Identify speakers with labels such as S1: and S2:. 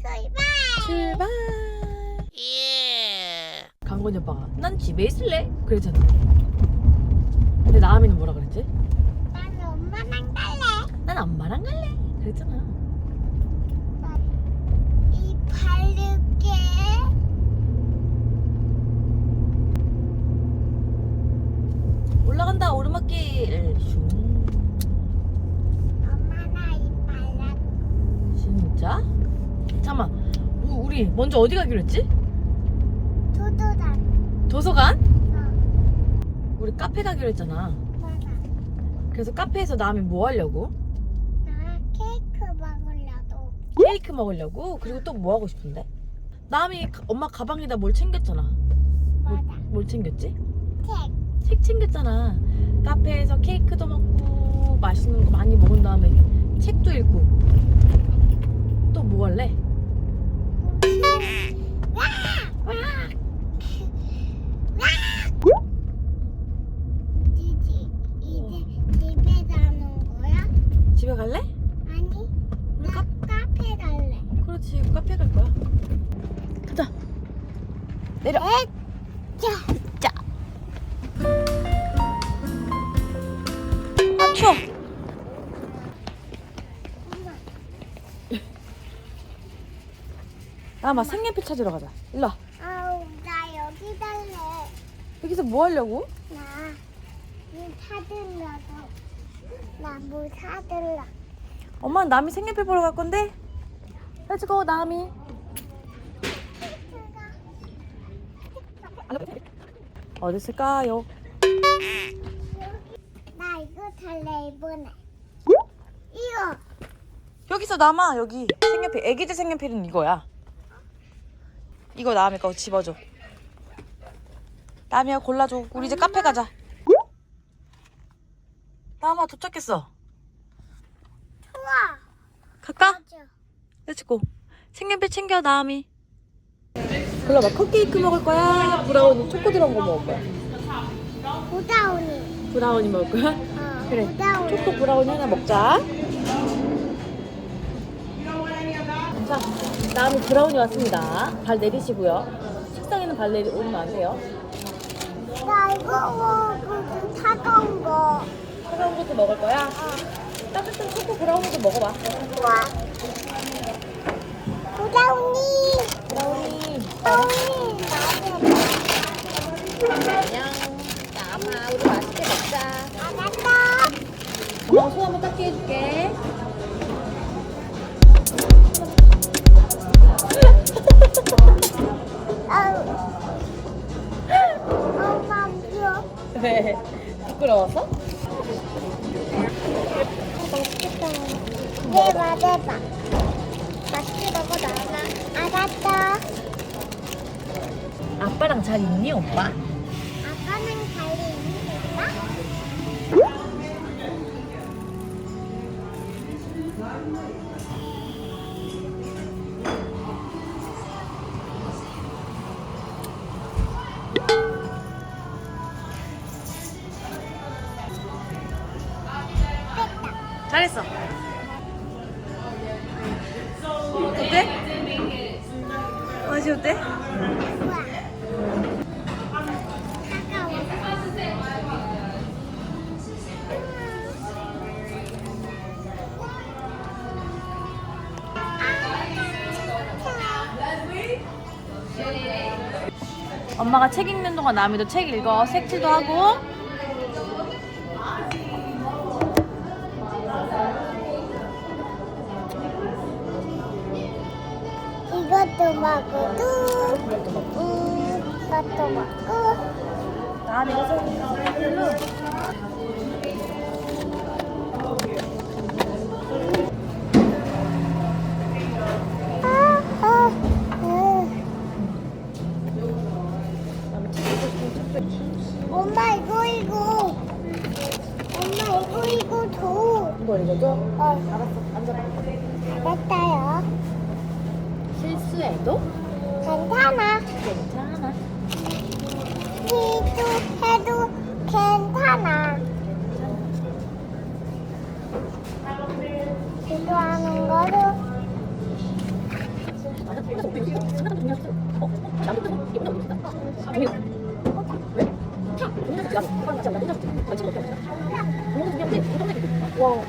S1: 출발.
S2: 출발. 강건이 오빠가 난 집에 있을래 그랬잖아. 근데 나은이는 뭐라 그랬지?
S1: 난 엄마랑 갈래.
S2: 난 엄마랑 갈래 그랬잖아.
S1: 이 바르게.
S2: 올라간다 오르막길. 슝.
S1: 엄마 나 이 발라.
S2: 진짜? 잠깐만. 우- 우리 먼저 어디 가기로 했지?
S1: 도도단.
S2: 도서관?
S1: 어.
S2: 우리 카페 가기로 했잖아.
S1: 맞아.
S2: 그래서 카페에서 나은이 뭐 하려고?
S1: 나 케이크 먹으려고.
S2: 케이크 먹으려고? 그리고 또 뭐 하고 싶은데? 가- 엄마 가방에다 뭘 챙겼잖아. 뭘,
S1: 맞아.
S2: 뭘 챙겼지?
S1: 책.
S2: 책 챙겼잖아. 카페에서 케이크도 먹고 맛있는 거 많이 먹은 다음에 책도 읽고 또 뭐 할래?
S1: 와! 와! 이제 집에 가는 거야?
S2: 집에 갈래?
S1: 아니, 나 카페 갈래.
S2: 그렇지 카페 갈 거야. 가자. 내려.
S1: 자,
S2: 자. 아 추워.
S1: 엄마.
S2: 나마 색연필 찾으러 가자. 일로 와.
S1: 아우, 나 여기 갈래.
S2: 여기서 뭐 하려고?
S1: 나, 물 사들라고. 나물 사들라.
S2: 엄마는 남이 색연필 보러 갈 건데. 렛츠고 남이. 어디 있을까요?
S1: 나 이거 탈래, 이번에. 이거.
S2: 여기서 남아 여기 색연필 애기들 색연필은 이거야 이거 남의 거 집어줘. 남이야 골라줘. 우리 이제 카페 가자. 남아 도착했어.
S1: 좋아.
S2: 갈까? 렛츠고 색연필 챙겨 남이. 골라봐. 컵케이크 먹을 거야? 브라우니 초코 들어간 거 먹을 거야?
S1: 고다운이.
S2: 브라우니 먹을 거야?
S1: 어,
S2: 그래.
S1: 고다운이.
S2: 초코 브라우니 하나 먹자 자 남이 브라우니 왔습니다 발 내리시고요 식당에는 발 내리 오르면 안 돼요
S1: 나 이거 먹고 차가운 거.
S2: 차가운 것도 먹을 거야?
S1: 어.
S2: 따뜻한 초코 브라우니도 먹어봐.
S1: 좋아. 고다운이.
S2: 브라우니.
S1: 고다운이. 나도.
S2: 안녕. 나마 우리 맛있게 먹자.
S1: 알았어.
S2: 엄마가 손 한번 닦게 해줄게. 부끄러워서?
S1: 맛있겠다. 네, 맞아봐. 맛있게 먹어, 나나. 알았어.
S2: 아빠랑 잘 있니 오빠?
S1: 아빠는 잘 있는 거야?
S2: 잘했어. 어때? 맛이 어때? 엄마가 책 읽는 동안 나미도 책 읽어. 색칠도 하고.
S1: 이것도 먹고, 음, 이것도
S2: 먹고. 싶은 책도 읽고.
S1: 엄마 이거 이거. 엄마 이거 이거 줘.
S2: 이거 읽어줘?
S1: 어,
S2: 알았어. 앉아봐.
S1: 알았어요.
S2: 실수해도?
S1: 괜찮아.
S2: 괜찮아.
S1: 기도해도 괜찮아. 기도하는 거도
S2: 와.